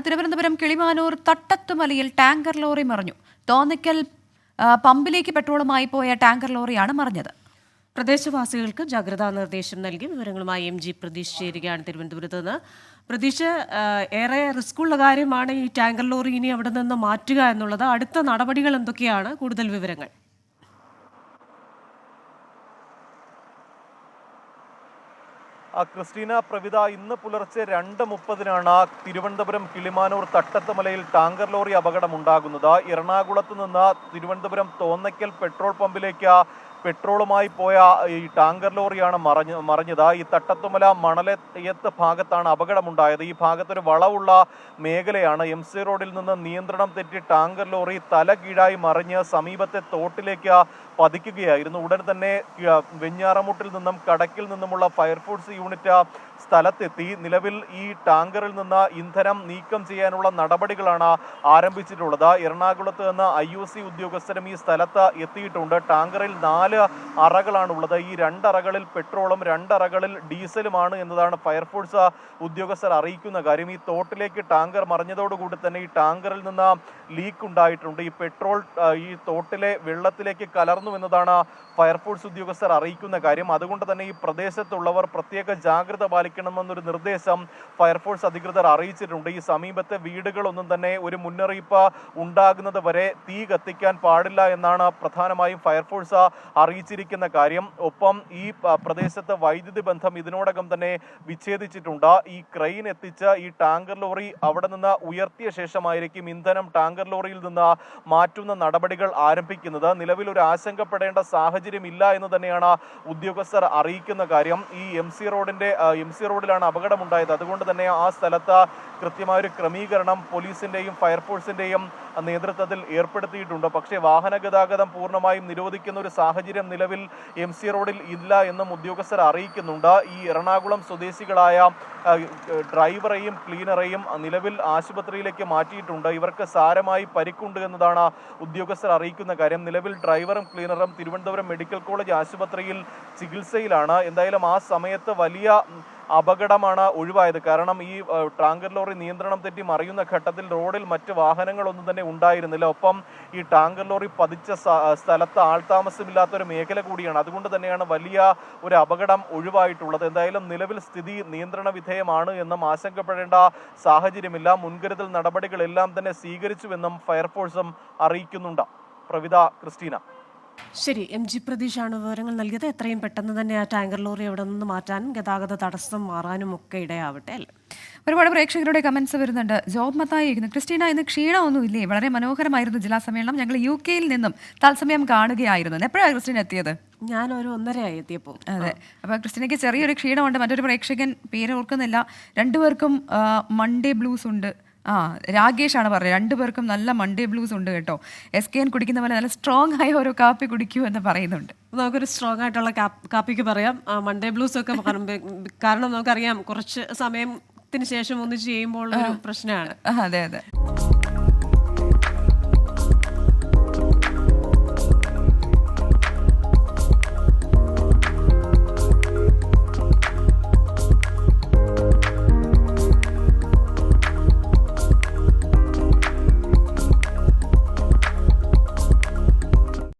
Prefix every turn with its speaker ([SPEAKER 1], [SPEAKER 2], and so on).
[SPEAKER 1] തിരുവനന്തപുരം കിളിമാനൂർ തട്ടത്തുമലയിൽ tanker lorry മറിഞ്ഞു. തോന്നിക്കൽ പമ്പിലേക്ക് പെട്രോളുമായി പോയ ടാങ്കർ ലോറിയാണ് മറിഞ്ഞത്.
[SPEAKER 2] പ്രദേശവാസികൾക്ക് ജാഗ്രതാ നിർദ്ദേശം നൽകി വിവരങ്ങളുമായി എം ജി പ്രതീഷ് ചേരുകയാണ് തിരുവനന്തപുരത്ത് നിന്ന്. പ്രതീഷ് ഏറെ റിസ്ക്കുള്ള കാര്യമാണ് ഈ ടാങ്കർ ലോറി ഇനി അവിടെ നിന്ന് മാറ്റുക എന്നുള്ളത്. അടുത്ത നടപടികൾ എന്തൊക്കെയാണ്? കൂടുതൽ വിവരങ്ങൾ.
[SPEAKER 3] ക്രിസ്റ്റീന പ്രവിത ഇന്ന് പുലർച്ചെ രണ്ട് മുപ്പതിനാണ് തിരുവനന്തപുരം കിളിമാനൂർ തട്ടത്തമലയിൽ ടാങ്കർ ലോറി അപകടം ഉണ്ടാകുന്നത് എറണാകുളത്ത് നിന്ന് തിരുവനന്തപുരം തോന്നയ്ക്കൽ പെട്രോൾ പമ്പിലേക്ക് പെട്രോളുമായി പോയ ഈ ടാങ്കർ ലോറിയാണ് മറഞ്ഞ് മറിഞ്ഞത്. ഈ തട്ടത്തുമല മണലയത്ത് ഭാഗത്താണ് അപകടമുണ്ടായത്. ഈ ഭാഗത്തൊരു വളവുള്ള മേഖലയാണ് എം സി റോഡിൽ നിന്ന് നിയന്ത്രണം തെറ്റി ടാങ്കർ ലോറി തല കീഴായി മറിഞ്ഞ് സമീപത്തെ തോട്ടിലേക്ക് പതിക്കുകയായിരുന്നു. ഉടൻ തന്നെ വെഞ്ഞാറമുട്ടിൽ നിന്നും കടക്കിൽ നിന്നുമുള്ള ഫയർഫോഴ്സ് യൂണിറ്റ് സ്ഥലത്തെത്തി. നിലവിൽ ഈ ടാങ്കറിൽ നിന്ന് ഇന്ധനം നീക്കം ചെയ്യാനുള്ള നടപടികളാണ് ആരംഭിച്ചിട്ടുള്ളത്. എറണാകുളത്ത് നിന്ന് ഐ ഉദ്യോഗസ്ഥരും ഈ സ്ഥലത്ത് എത്തിയിട്ടുണ്ട്. ടാങ്കറിൽ നാല് അറകളാണുള്ളത്. ഈ രണ്ടറകളിൽ പെട്രോളും രണ്ടറകളിൽ ഡീസലുമാണ് എന്നതാണ് ഫയർഫോഴ്സ് ഉദ്യോഗസ്ഥർ അറിയിക്കുന്ന കാര്യം. ഈ തോട്ടിലേക്ക് ടാങ്കർ മറിഞ്ഞതോടുകൂടി തന്നെ ഈ ടാങ്കറിൽ നിന്ന് ലീക്ക് ഉണ്ടായിട്ടുണ്ട്. ഈ പെട്രോൾ ഈ തോട്ടിലെ വെള്ളത്തിലേക്ക് കലർന്നു എന്നതാണ് ഫയർഫോഴ്സ് ഉദ്യോഗസ്ഥർ അറിയിക്കുന്ന കാര്യം. അതുകൊണ്ട് തന്നെ ഈ പ്രദേശത്തുള്ളവർ പ്രത്യേക ജാഗ്രത പാലിക്കണമെന്നൊരു നിർദ്ദേശം ഫയർഫോഴ്സ് അധികൃതർ അറിയിച്ചിട്ടുണ്ട്. ഈ സമീപത്തെ വീടുകളൊന്നും തന്നെ ഒരു മുന്നറിയിപ്പ് ഉണ്ടാകുന്നത് വരെ തീ കത്തിക്കാൻ പാടില്ല എന്നാണ് പ്രധാനമായും ഫയർഫോഴ്സ് അറിയിച്ചിരിക്കുന്ന കാര്യം. ഒപ്പം ഈ പ്രദേശത്ത് വൈദ്യുതി ബന്ധം ഇതിനോടകം തന്നെ വിച്ഛേദിച്ചിട്ടുണ്ട്. ഈ ക്രെയിൻ എത്തിച്ച് ഈ ടാങ്കർ ലോറി അവിടെ നിന്ന് ഉയർത്തിയ ശേഷമായിരിക്കും ഇന്ധനം ടാങ്കർ ലോറിയിൽ നിന്ന് മാറ്റുന്ന നടപടികൾ ആരംഭിക്കുന്നത്. നിലവിൽ ഒരു ആശങ്കപ്പെടേണ്ട സാഹചര്യം ഇല്ല എന്ന് തന്നെയാണ് ഉദ്യോഗസ്ഥർ അറിയിക്കുന്ന കാര്യം. ഈ എം സി റോഡിന്റെ എം സി റോഡിലാണ് അപകടമുണ്ടായത്. അതുകൊണ്ട് തന്നെ ആ സ്ഥലത്ത് കൃത്യമായൊരു ക്രമീകരണം പോലീസിന്റെയും ഫയർഫോഴ്സിന്റെയും നേതൃത്വത്തിൽ ഏർപ്പെടുത്തിയിട്ടുണ്ട്? പക്ഷേ വാഹന ഗതാഗതം പൂർണമായും നിരോധിക്കുന്ന ഒരു സാഹചര്യം നിലവിൽ എം സി റോഡിൽ ഇല്ല എന്നും ഉദ്യോഗസ്ഥർ അറിയിക്കുന്നുണ്ട്. ഈ എറണാകുളം സ്വദേശികളായ ഡ്രൈവറേയും ക്ലീനറെയും നിലവിൽ ആശുപത്രിയിലേക്ക് മാറ്റിയിട്ടുണ്ട്. ഇവർക്ക് സാരമായി പരിക്കുണ്ട് എന്നതാണ് ഉദ്യോഗസ്ഥർ അറിയിക്കുന്ന കാര്യം. നിലവിൽ ഡ്രൈവറും ക്ലീനറും തിരുവനന്തപുരം മെഡിക്കൽ കോളേജ് ആശുപത്രിയിൽ ചികിത്സയിലാണ്. എന്തായാലും ആ സമയത്ത് വലിയ അപകടമാണ് ഒഴിവായത്. കാരണം ഈ ടാങ്കർ ലോറി നിയന്ത്രണം തെറ്റി മറിയുന്ന ഘട്ടത്തിൽ റോഡിൽ മറ്റ് വാഹനങ്ങളൊന്നും തന്നെ ഉണ്ടായിരുന്നില്ല. ഒപ്പം ഈ ടാങ്കർ ലോറി പതിച്ച സ്ഥലത്ത് ആൾതാമസമില്ലാത്ത ഒരു മേഖല കൂടിയാണ്. അതുകൊണ്ട് തന്നെയാണ് വലിയ ഒരു അപകടം ഒഴിവായിട്ടുള്ളത്. എന്തായാലും നിലവിൽ സ്ഥിതി നിയന്ത്രണ വിധേയമാണ് എന്നും ആശങ്കപ്പെടേണ്ട സാഹചര്യമില്ല. മുൻകരുതൽ നടപടികളെല്ലാം തന്നെ സ്വീകരിച്ചുവെന്നും ഫയർഫോഴ്സും അറിയിക്കുന്നുണ്ട്. പ്രവിത ക്രിസ്റ്റീന.
[SPEAKER 2] ശരി എം ജി പ്രതീഷാണ് വിവരങ്ങൾ നൽകിയത്. എത്രയും പെട്ടെന്ന് തന്നെ ആ ടാങ്കർ ലോറി അവിടെ നിന്ന് മാറ്റാനും ഗതാഗത തടസ്സം മാറാനും ഒക്കെ ഇടയാവട്ടെ അല്ലേ?
[SPEAKER 1] ഒരുപാട് പ്രേക്ഷകരുടെ കമൻസ് വരുന്നുണ്ട്. ജോബ് മത്തായി ഇരിക്കുന്നു. ക്രിസ്റ്റീന ഇന്ന് ക്ഷീണമൊന്നും ഇല്ലേ വളരെ മനോഹരമായിരുന്നു ജില്ലാ സമ്മേളനം ഞങ്ങൾ യു കെയിൽ നിന്നും തത്സമയം കാണുകയായിരുന്നു. എപ്പോഴാണ് ക്രിസ്റ്റീന എത്തിയത്?
[SPEAKER 2] ഞാൻ ഒരു ഒന്നരയായി എത്തിയപ്പോൾ.
[SPEAKER 1] അതെ. അപ്പോൾ ക്രിസ്റ്റീനയ്ക്ക് ചെറിയൊരു ക്ഷീണമുണ്ട്. മറ്റൊരു പ്രേക്ഷകൻ പേര് ഓർക്കുന്നില്ല. രണ്ടുപേർക്കും മൺഡേ ബ്ലൂസ് ഉണ്ട്. ആ രാകേഷ് ആണ് പറഞ്ഞത് രണ്ടുപേർക്കും നല്ല മൺഡേ ബ്ലൂസ് ഉണ്ട് കേട്ടോ. എസ് കെ എൻ കുടിക്കുന്ന പോലെ നല്ല സ്ട്രോങ് ആയ ഒരു കാപ്പി കുടിക്കൂ എന്ന് പറയുന്നുണ്ട്.
[SPEAKER 2] നമുക്കൊരു സ്ട്രോങ് ആയിട്ടുള്ള കാപ്പിക്ക് പറയാം. ആ, മൺഡേ ബ്ലൂസ് ഒക്കെ കാരണം നമുക്കറിയാം കുറച്ച് സമയത്തിന് ശേഷം ഒന്ന് ചെയ്യുമ്പോൾ ഒരു പ്രശ്നമാണ്.
[SPEAKER 1] അതെ അതെ.